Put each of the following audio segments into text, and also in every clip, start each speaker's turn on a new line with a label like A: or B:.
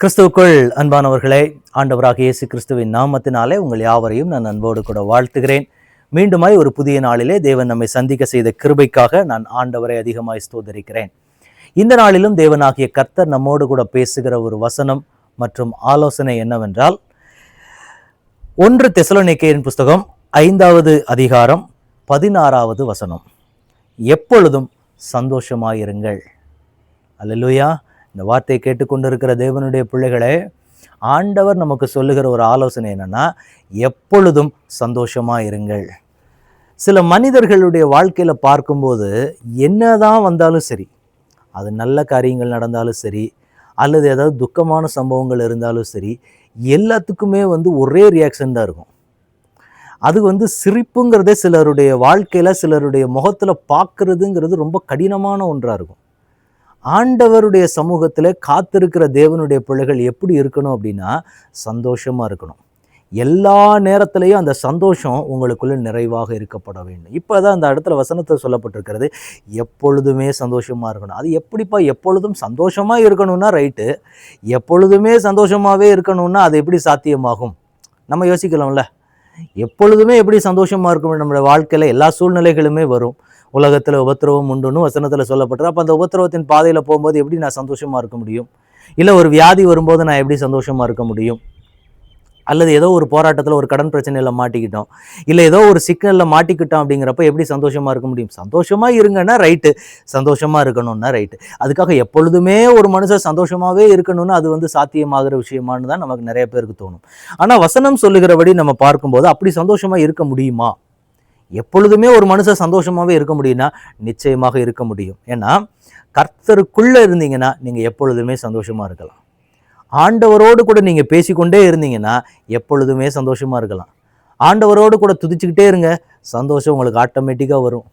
A: கிறிஸ்துவுக்குள் அன்பானவர்களே ஆண்டவராக இயேசு கிறிஸ்துவின் நாமத்தினாலே உங்கள் யாவரையும் நான் அன்போடு கூட வாழ்த்துகிறேன். மீண்டுமாய் ஒரு புதிய நாளிலே தேவன் நம்மை சந்திக்க செய்த கிருபைக்காக நான் ஆண்டவரை அதிகமாய் ஸ்தோதரிக்கிறேன் இந்த நாளிலும் தேவனாகிய கர்த்தர் நம்மோடு கூட பேசுகிற ஒரு வசனம் மற்றும் ஆலோசனை என்னவென்றால் ஒன்று தெசலோனிக்கேயின் புஸ்தகம் ஐந்தாவது அதிகாரம் பதினாறாவது வசனம். எப்பொழுதும் சந்தோஷமாயிருங்கள். அல்லலுயா. இந்த வார்த்தையை கேட்டுக்கொண்டிருக்கிற தேவனுடைய பிள்ளைகளே ஆண்டவர் நமக்கு சொல்லுகிற ஒரு ஆலோசனை என்னென்னா எப்பொழுதும் சந்தோஷமாக இருங்கள். சில மனிதர்களுடைய வாழ்க்கையில் பார்க்கும்போது என்னதான் வந்தாலும் சரி அது நல்ல காரியங்கள் நடந்தாலும் சரி அல்லது ஏதாவது துக்கமான சம்பவங்கள் இருந்தாலும் சரி எல்லாத்துக்குமே வந்து ஒரே ரியாக்ஷன் தான் இருக்கும். அது வந்து சிரிப்புங்கிறதே சிலருடைய வாழ்க்கையில் சிலருடைய முகத்தில் பார்க்குறதுங்கிறது ரொம்ப கடினமான ஒன்றாக இருக்கும். ஆண்டவருடைய சமூகத்தில் காத்திருக்கிற தேவனுடைய பிள்ளைகள் எப்படி இருக்கணும் அப்படின்னா சந்தோஷமாக இருக்கணும். எல்லா நேரத்திலையும் அந்த சந்தோஷம் உங்களுக்குள்ள நிறைவாக இருக்கப்பட வேண்டும். இப்போ தான் அந்த இடத்துல வசனத்தை சொல்லப்பட்டிருக்கிறது எப்பொழுதுமே சந்தோஷமாக இருக்கணும். அது எப்படிப்பா எப்பொழுதும் சந்தோஷமாக இருக்கணும்னா ரைட்டு எப்பொழுதுமே சந்தோஷமாகவே இருக்கணும்னா அது எப்படி சாத்தியமாகும்? நம்ம யோசிக்கலாம்ல. எப்பொழுதுமே எப்படி சந்தோஷமாக இருக்கும் நம்மளோட வாழ்க்கையில் எல்லா சூழ்நிலைகளுமே வரும். உலகத்தில் உபத்திரவம் உண்டுன்னு வசனத்தில் சொல்லப்பட்டிருக்கு. அப்போ அந்த உபத்திரவத்தின் பாதையில் போகும்போது எப்படி நான் சந்தோஷமாக இருக்க முடியும்? இல்லை ஒரு வியாதி வரும்போது நான் எப்படி சந்தோஷமாக இருக்க முடியும்? அல்லது ஏதோ ஒரு போராட்டத்தில் ஒரு கடன் பிரச்சனையில் மாட்டிக்கிட்டோம். இல்லை ஏதோ ஒரு சிக்கலில் மாட்டிக்கிட்டோம் அப்படிங்கிறப்ப எப்படி சந்தோஷமாக இருக்க முடியும்? சந்தோஷமாக இருங்கன்னா ரைட்டு சந்தோஷமாக இருக்கணும்னா ரைட்டு அதுக்காக எப்பொழுதுமே ஒரு மனுஷன் சந்தோஷமாகவே இருக்கணும்னு அது வந்து சாத்தியமாகிற விஷயமானு தான் நமக்கு நிறைய பேருக்கு தோணும். ஆனால் வசனம் சொல்லுகிறபடி நம்ம பார்க்கும்போது அப்படி சந்தோஷமாக இருக்க முடியுமா? எப்பொழுதுமே ஒரு மனுஷன் சந்தோஷமாகவே இருக்க முடியும்னா நிச்சயமாக இருக்க முடியும். ஏன்னா கர்த்தருக்குள்ளே இருந்தீங்கன்னா நீங்கள் எப்பொழுதுமே சந்தோஷமாக இருக்கலாம். ஆண்டவரோடு கூட நீங்கள் பேசிக்கொண்டே இருந்தீங்கன்னா எப்பொழுதுமே சந்தோஷமாக இருக்கலாம். ஆண்டவரோடு கூட துதிச்சுக்கிட்டே இருங்க சந்தோஷம் உங்களுக்கு ஆட்டோமேட்டிக்காக வரும்.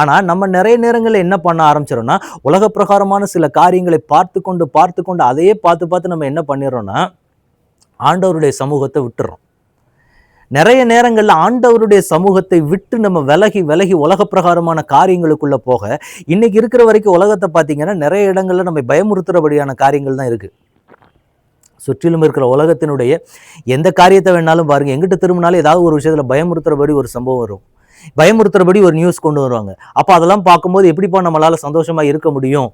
A: ஆனால் நம்ம நிறைய நேரங்களில் என்ன பண்ண ஆரம்பிச்சிடோன்னா உலக பிரகாரமான சில காரியங்களை பார்த்து கொண்டு பார்த்து கொண்டு அதையே பார்த்து பார்த்து நம்ம என்ன பண்ணிடுறோம்னா ஆண்டவருடைய சமூகத்தை விட்டுறோம். நிறைய நேரங்களில் ஆண்டவருடைய சமூகத்தை விட்டு நம்ம விலகி விலகி உலக பிரகாரமான காரியங்களுக்குள்ளே போக இன்னைக்கு இருக்கிற வரைக்கும் உலகத்தை பார்த்தீங்கன்னா நிறைய இடங்களில் நம்ம பயமுறுத்துறபடியான காரியங்கள் தான் இருக்குது சுற்றிலும் இருக்கிற உலகத்தினுடைய எந்த காரியத்தை வேணாலும் பாருங்கள் எங்கிட்ட திரும்பினாலும் ஏதாவது ஒரு விஷயத்தில் பயமுறுத்துறபடி ஒரு சம்பவம் வரும். பயமுறுத்துறபடி ஒரு நியூஸ் கொண்டு வருவாங்க. அப்போ அதெல்லாம் பார்க்கும்போது எப்படிப்பா நம்மளால் சந்தோஷமாக இருக்க முடியும்?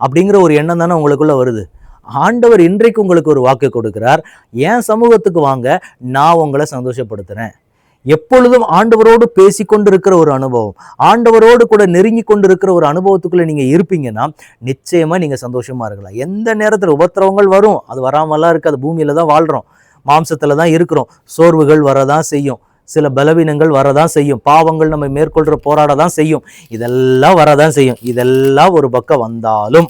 A: அப்படிங்கிற ஒரு எண்ணம் தானே உங்களுக்குள்ளே வருது. ஆண்டவர் இன்றைக்கு உங்களுக்கு ஒரு வாக்கு கொடுக்கிறார். என் சமூகத்துக்கு வாங்க நான் உங்களை சந்தோஷப்படுத்துறேன். எப்பொழுதும் ஆண்டவரோடு பேசி கொண்டிருக்கிற ஒரு அனுபவம் ஆண்டவரோடு கூட நெருங்கி கொண்டிருக்கிற ஒரு அனுபவத்துக்குள்ள நீங்க இருப்பீங்கன்னா நிச்சயமா நீங்க சந்தோஷமா இருக்கலாம். எந்த நேரத்தில் உபத்திரவங்கள் வரும் அது வராமலாம் இருக்காது. பூமியில தான் வாழ்றோம். மாம்சத்துல தான் இருக்கிறோம். சோர்வுகள் வரதான் செய்யும். சில பலவீனங்கள் வரதான் செய்யும். பாவங்கள் நம்ம மேற்கொள்ற போராட தான் செய்யும். இதெல்லாம் வரதான் செய்யும். இதெல்லாம் ஒரு பக்கம் வந்தாலும்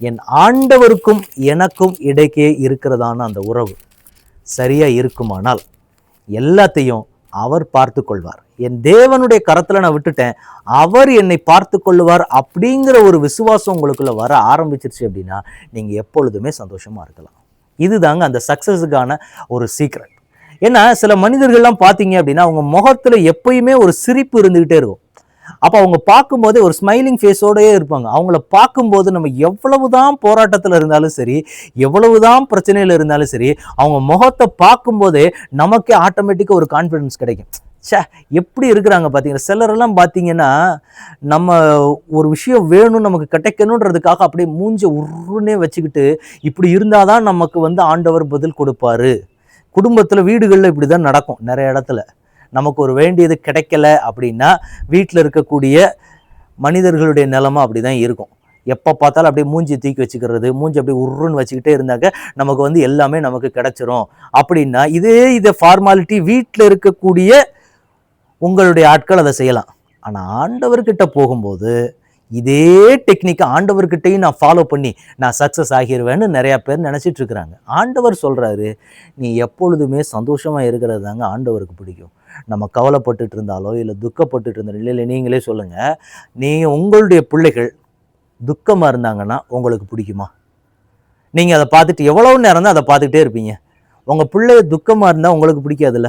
A: என் ஆண்டவருக்கும் எனக்கும் இடைக்கே இருக்கிறதான அந்த உறவு சரியாக இருக்குமானால் எல்லாத்தையும் அவர் பார்த்து கொள்வார் என் தேவனுடைய கரத்தில் நான் விட்டுட்டேன் அவர் என்னை பார்த்து கொள்ளுவார் அப்படிங்கிற ஒரு விசுவாசம் உங்களுக்குள்ளே வர ஆரம்பிச்சிருச்சு அப்படின்னா நீங்கள் எப்பொழுதுமே சந்தோஷமாக இருக்கலாம். இதுதாங்க அந்த சக்சஸுக்கான ஒரு சீக்ரெட் ஏன்னா சில மனிதர்கள்லாம் பார்த்தீங்க அப்படின்னா அவங்க முகத்தில் எப்பயுமே ஒரு சிரிப்பு இருந்துக்கிட்டே இருக்கும். அப்போ அவங்க பார்க்கும்போதே ஒரு ஸ்மைலிங் ஃபேஸோடயே இருப்பாங்க. அவங்கள பார்க்கும்போது நம்ம எவ்வளவுதான் போராட்டத்தில் இருந்தாலும் சரி எவ்வளவுதான் பிரச்சனையில் இருந்தாலும் சரி அவங்க முகத்தை பார்க்கும்போதே நமக்கே ஆட்டோமேட்டிக்காக ஒரு கான்ஃபிடன்ஸ் கிடைக்கும். ச்சே எப்படி இருக்கிறாங்க பார்த்தீங்கன்னா சிலரெல்லாம் பார்த்தீங்கன்னா நம்ம ஒரு விஷயம் வேணும் நமக்கு கிடைக்கணுன்றதுக்காக அப்படியே மூஞ்ச உருன்னே வச்சுக்கிட்டு இப்படி இருந்தால் தான் நமக்கு வந்து ஆண்டவர் பதில் கொடுப்பாரு. குடும்பத்தில் வீடுகளில் இப்படி தான் நடக்கும் நிறைய இடத்துல. நமக்கு ஒரு வேண்டியது கிடைக்கல அப்படின்னா வீட்டில் இருக்கக்கூடிய மனிதர்களுடைய நிலமை அப்படி தான் இருக்கும். எப்போ பார்த்தாலும் அப்படியே மூஞ்சி தூக்கி வச்சுக்கிறது மூஞ்சி அப்படியே உருன்னு வச்சுக்கிட்டே இருந்தாக்க நமக்கு வந்து எல்லாமே நமக்கு கிடைச்சிரும். அப்படின்னா இதே இதை ஃபார்மாலிட்டி வீட்டில் இருக்கக்கூடிய உங்களுடைய ஆட்கள் அதை செய்யலாம். ஆனால் ஆண்டவர்கிட்ட போகும்போது இதே டெக்னிக்கை ஆண்டவர்கிட்டையும் நான் ஃபாலோ பண்ணி நான் சக்ஸஸ் ஆகிடுவேன்னு நிறையா பேர் நினச்சிட்டு இருக்கிறாங்க. ஆண்டவர் சொல்கிறாரு நீ எப்பொழுதுமே சந்தோஷமாக இருக்கிறது தாங்க ஆண்டவருக்கு பிடிக்கும். நம்ம கவலைப்பட்டுட்டு இருந்தாலோ இல்லை துக்கப்பட்டுட்டு இருந்த இல்லை இல்லை நீங்களே சொல்லுங்கள் நீங்கள் உங்களுடைய பிள்ளைகள் துக்கமாக இருந்தாங்கன்னா உங்களுக்கு பிடிக்குமா? நீங்கள் அதை பார்த்துட்டு எவ்வளோ நேரம் தான் அதை பார்த்துக்கிட்டே இருப்பீங்க. உங்கள் பிள்ளை துக்கமாக இருந்தால் உங்களுக்கு பிடிக்காதுல்ல.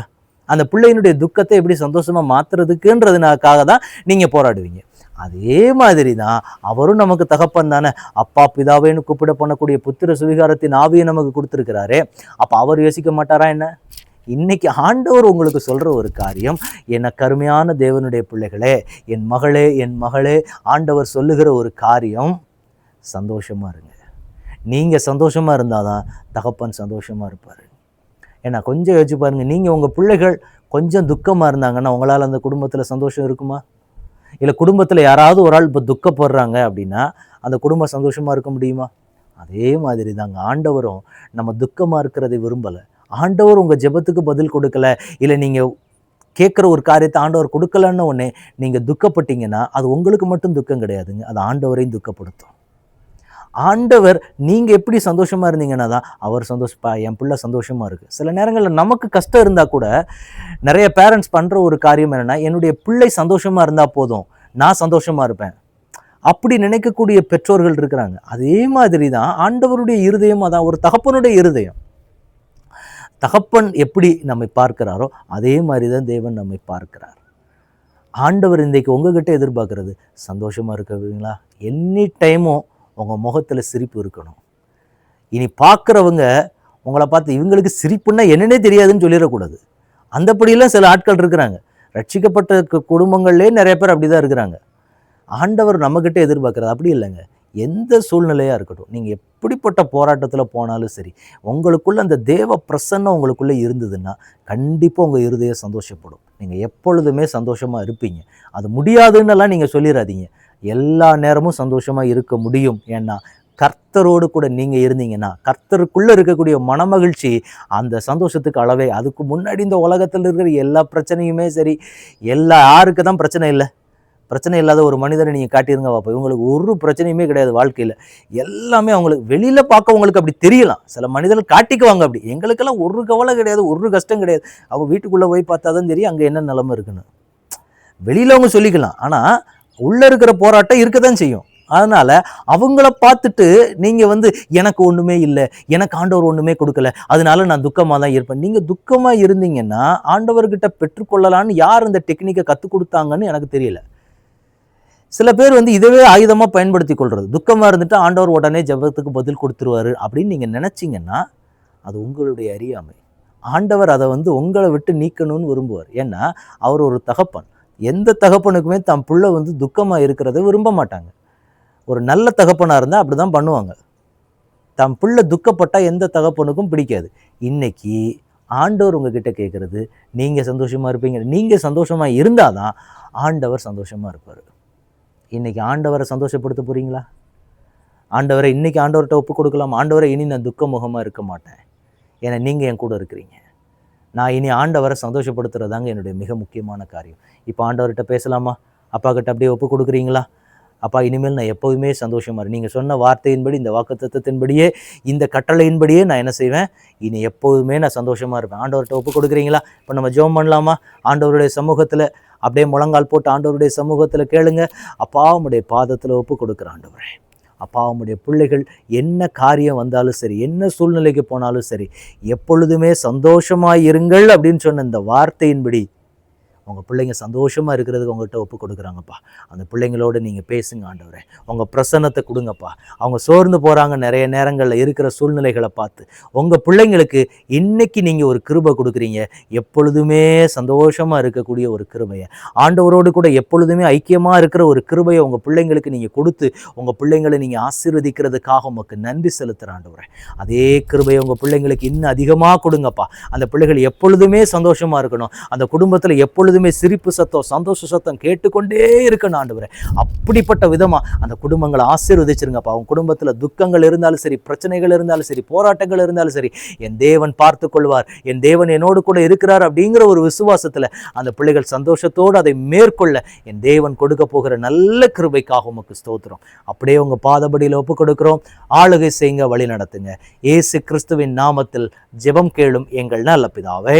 A: அந்த பிள்ளையினுடைய துக்கத்தை எப்படி சந்தோஷமாக மாற்றுறதுக்குன்றதுனாக்காக தான் நீங்கள் போராடுவீங்க. அதே மாதிரி தான் அவரும் நமக்கு தகப்பன் தானே. அப்பா பிதாவேன்னு கூப்பிட பண்ணக்கூடிய புத்திர சுவிகாரத்தின் ஆவியை நமக்கு கொடுத்துருக்கிறாரே. அப்போ அவர் யோசிக்க மாட்டாரா என்ன? இன்னைக்கு ஆண்டவர் உங்களுக்கு சொல்கிற ஒரு காரியம் என்ன கருமையான தேவனுடைய பிள்ளைகளே என் மகளே என் மகளே ஆண்டவர் சொல்லுகிற ஒரு காரியம் சந்தோஷமாக இருங்க. நீங்கள் சந்தோஷமாக இருந்தால் தான் தகப்பன் சந்தோஷமாக இருப்பார். ஏன்னா கொஞ்சம் யோசிச்சு பாருங்கள் நீங்கள் உங்கள் பிள்ளைகள் கொஞ்சம் துக்கமாக இருந்தாங்கன்னா உங்களால் அந்த குடும்பத்தில் சந்தோஷம் இருக்குமா? இல்லை குடும்பத்தில் யாராவது ஒரு ஆள் இப்போ துக்கப்படுறாங்க அப்படின்னா அந்த குடும்பம் சந்தோஷமாக இருக்க முடியுமா? அதே மாதிரி தாங்க ஆண்டவரும் நம்ம துக்கமாக இருக்கிறதை விரும்பலை. ஆண்டவர் உங்கள் ஜெபத்துக்கு பதில் கொடுக்கல இல்லை நீங்கள் கேட்குற ஒரு காரியத்தை ஆண்டவர் கொடுக்கலன்னு ஒன்று நீங்கள் துக்கப்பட்டீங்கன்னா அது உங்களுக்கு மட்டும் துக்கம் கிடையாதுங்க. அது ஆண்டவரையும் துக்கப்படுத்தும். ஆண்டவர் நீங்கள் எப்படி சந்தோஷமாக இருந்தீங்கன்னா தான் அவர் சந்தோஷப்பா என் பிள்ளை சந்தோஷமாக இருக்குது சில நேரங்களில் நமக்கு கஷ்டம் இருந்தால் கூட நிறைய பேரண்ட்ஸ் பண்ணுற ஒரு காரியம் என்னென்னா என்னுடைய பிள்ளை சந்தோஷமாக இருந்தால் போதும் நான் சந்தோஷமாக இருப்பேன். அப்படி நினைக்கக்கூடிய பெற்றோர்கள் இருக்கிறாங்க. அதே மாதிரி தான் ஆண்டவருடைய இருதயம் அதான் ஒரு தகப்பனுடைய இருதயம். தகப்பன் எப்படி நம்மை பார்க்கிறாரோ அதே மாதிரி தான் தேவன் நம்மை பார்க்கிறார். ஆண்டவர் இன்றைக்கு உங்ககிட்ட எதிர்பார்க்கறது சந்தோஷமாக இருக்கிறீங்களா? எனி டைமும் உங்கள் முகத்தில் சிரிப்பு இருக்கணும். இனி பார்க்குறவங்க உங்களை பார்த்து இவங்களுக்கு சிரிப்புன்னா என்னன்னே தெரியாதுன்னு சொல்லிடக்கூடாது. அந்தப்படியெல்லாம் சில ஆட்கள் இருக்கிறாங்க. ரட்சிக்கப்பட்ட கு- நிறைய பேர் அப்படி தான் இருக்கிறாங்க. ஆண்டவர் நம்மக்கிட்ட எதிர்பார்க்குறது அப்படி இல்லைங்க. எந்த சூழ்நிலையாக இருக்கட்டும் நீங்கள் எப்படிப்பட்ட போராட்டத்தில் போனாலும் சரி உங்களுக்குள்ள அந்த தேவ பிரசன்னம் உங்களுக்குள்ளே இருந்ததுன்னா கண்டிப்பாக உங்கள் இருதயம் சந்தோஷப்படும். நீங்கள் எப்பொழுதுமே சந்தோஷமாக இருப்பீங்க. அது முடியாதுன்னெல்லாம் நீங்கள் சொல்லிடாதீங்க எல்லா நேரமும் சந்தோஷமாக இருக்க முடியும். ஏன்னா கர்த்தரோடு கூட நீங்கள் இருந்தீங்கன்னா கர்த்தருக்குள்ளே இருக்கக்கூடிய மனமகிழ்ச்சி அந்த சந்தோஷத்துக்கு அளவே. அதுக்கு முன்னாடி இந்த உலகத்தில் இருக்கிற எல்லா பிரச்சனையுமே சரி எல்லா யாருக்கு தான் பிரச்சனை இல்லை? பிரச்சனை இல்லாத ஒரு மனிதரை நீங்கள் காட்டியிருங்க பார்ப்போம் இவங்களுக்கு ஒரு பிரச்சனையுமே கிடையாது வாழ்க்கையில். எல்லாமே அவங்களுக்கு வெளியில் பார்க்க உங்களுக்கு அப்படி தெரியலாம். சில மனிதர்கள் காட்டிக்குவாங்க அப்படி. எங்களுக்கெல்லாம் ஒரு கவலை கிடையாது ஒரு கஷ்டம் கிடையாது. அவங்க வீட்டுக்குள்ளே போய் பார்த்தா தான் தெரியும் அங்கே என்ன நிலமை இருக்குன்னு. வெளியில் அவங்க சொல்லிக்கலாம். ஆனால் உள்ளே இருக்கிற போராட்டம் இருக்க தான் செய்யும். அதனால் அவங்கள பார்த்துட்டு நீங்கள் வந்து எனக்கு ஒன்றுமே இல்லை எனக்கு ஆண்டவர் ஒன்றுமே கொடுக்கல அதனால நான் துக்கமாக தான் இருப்பேன். நீங்கள் துக்கமாக இருந்தீங்கன்னா ஆண்டவர்கிட்ட பெற்றுக்கொள்ளலான்னு யார் இந்த டெக்னிக்கை கற்றுக் கொடுத்தாங்கன்னு எனக்கு தெரியல. சில பேர் வந்து இதவே ஆயுதமாக பயன்படுத்தி கொள்வது துக்கமாக இருந்துட்டு ஆண்டவர் உடனே ஜெபத்துக்கு பதில் கொடுத்துருவாரு அப்படின்னு நீங்கள் நினச்சிங்கன்னா அது உங்களுடைய அறியாமை. ஆண்டவர் அதை வந்து உங்களை விட்டு நீக்கணும்னு விரும்புவார். ஏன்னா அவர் ஒரு தகப்பன். எந்த தகப்பனுக்குமே தம் பிள்ளை வந்து துக்கமாக இருக்கிறத விரும்ப மாட்டாங்க. ஒரு நல்ல தகப்பனாக இருந்தால் அப்படி தான் பண்ணுவாங்க. தம் பிள்ளை துக்கப்பட்டால் எந்த தகப்பனுக்கும் பிடிக்காது. இன்னைக்கு ஆண்டவர் உங்ககிட்ட கேட்குறது நீங்கள் சந்தோஷமாக இருப்பீங்க. நீங்கள் சந்தோஷமாக இருந்தால் தான் ஆண்டவர் சந்தோஷமாக இருப்பார். இன்றைக்கி ஆண்டவரை சந்தோஷப்படுத்த போகிறீங்களா ஆண்டவரை இன்றைக்கி ஆண்டவர்கிட்ட ஒப்பு கொடுக்கலாம். ஆண்டவரை இனி நான் துக்க முகமாக இருக்க மாட்டேன். ஏன்னா நீங்கள் என் கூட இருக்கிறீங்க. நான் இனி ஆண்டவரை சந்தோஷப்படுத்துகிறதாங்க என்னுடைய மிக முக்கியமான காரியம். இப்போ ஆண்டவர்கிட்ட பேசலாமா? அப்பா கிட்ட அப்படியே ஒப்பு கொடுக்குறீங்களா? அப்பா இனிமேல் நான் எப்போதுமே சந்தோஷமாக இரு நீங்கள் சொன்ன வார்த்தையின்படி இந்த வாக்குத்தத்தத்தின்படியே இந்த கட்டளையின்படியே நான் என்ன செய்வேன்? இனி எப்போதுமே நான் சந்தோஷமாக இருப்பேன். ஆண்டவர்கிட்ட ஒப்பு கொடுக்குறீங்களா? இப்போ நம்ம ஜோம் பண்ணலாமா? ஆண்டவருடைய சமூகத்தில் அப்படியே முழங்கால் போட்டு ஆண்டவருடைய சமூகத்தில் கேளுங்க. அப்பா உம்முடைய பாதத்தில் ஒப்பு கொடுக்குற ஆண்டவரே. அப்பா உம்முடைய பிள்ளைகள் என்ன காரியம் வந்தாலும் சரி என்ன சூழ்நிலைக்கு போனாலும் சரி எப்பொழுதுமே சந்தோஷமாக இருங்கள் அப்படின்னு சொன்ன இந்த வார்த்தையின்படி உங்கள் பிள்ளைங்க சந்தோஷமாக இருக்கிறதுக்கு உங்கள்கிட்ட ஒப்பு கொடுக்குறாங்கப்பா. அந்த பிள்ளைங்களோட நீங்கள் பேசுங்க ஆண்டவரே. உங்கள் பிரசன்னத்தை கொடுங்கப்பா. அவங்க சோர்ந்து போகிறாங்க நிறைய நேரங்களில் இருக்கிற சூழ்நிலைகளை பார்த்து. உங்கள் பிள்ளைங்களுக்கு இன்னைக்கு நீங்கள் ஒரு கிருபை கொடுக்குறீங்க. எப்பொழுதுமே சந்தோஷமாக இருக்கக்கூடிய ஒரு கிருபையை. ஆண்டவரோடு கூட எப்பொழுதுமே ஐக்கியமாக இருக்கிற ஒரு கிருபையை உங்கள் பிள்ளைங்களுக்கு நீங்கள் கொடுத்து உங்கள் பிள்ளைங்களை நீங்கள் ஆசீர்வதிக்கிறதுக்காக உமக்கு நன்றி செலுத்துகிற ஆண்டவரே. அதே கிருபையை உங்கள் பிள்ளைங்களுக்கு இன்னும் அதிகமாக கொடுங்கப்பா. அந்த பிள்ளைகள் எப்பொழுதுமே சந்தோஷமாக இருக்கணும். அந்த குடும்பத்தில் எப்பொழுதுமே சிரிப்பு சத்தம் சந்தோஷ சத்தம் கேட்டுக்கொண்டே இருக்கணும் ஆண்டவரே. அப்படிப்பட்ட விதமாக அந்த குடும்பங்களை ஆசீர்வதிச்சிருங்கப்பா. அவங்க குடும்பத்தில் துக்கங்கள் இருந்தாலும் சரி பிரச்சனைகள் இருந்தாலும் சரி போராட்டங்கள் இருந்தாலும் சரி என் தேவன் பார்த்து கொள்வார். என் தேவன் என்னோடு கூட இருக்கிறார் அப்படிங்கிற ஒரு விசுவாசத்தில் அந்த பிள்ளைகள் சந்தோஷத்தோடு அதை மேற்கொள்ள என் தேவன் கொடுக்க போகிற நல்ல கிருபைக்காக உமக்கு ஸ்தோத்திரம். அப்படியே உங்கள் பாதபடியில் ஒப்பு கொடுக்குறோம் ஆளுகை செய்யுங்க வழி நடத்துங்க. ஏசு கிறிஸ்துவின் நாமத்தில் ஜெபம் கேளும் எங்கள் நல்ல பிதாவே.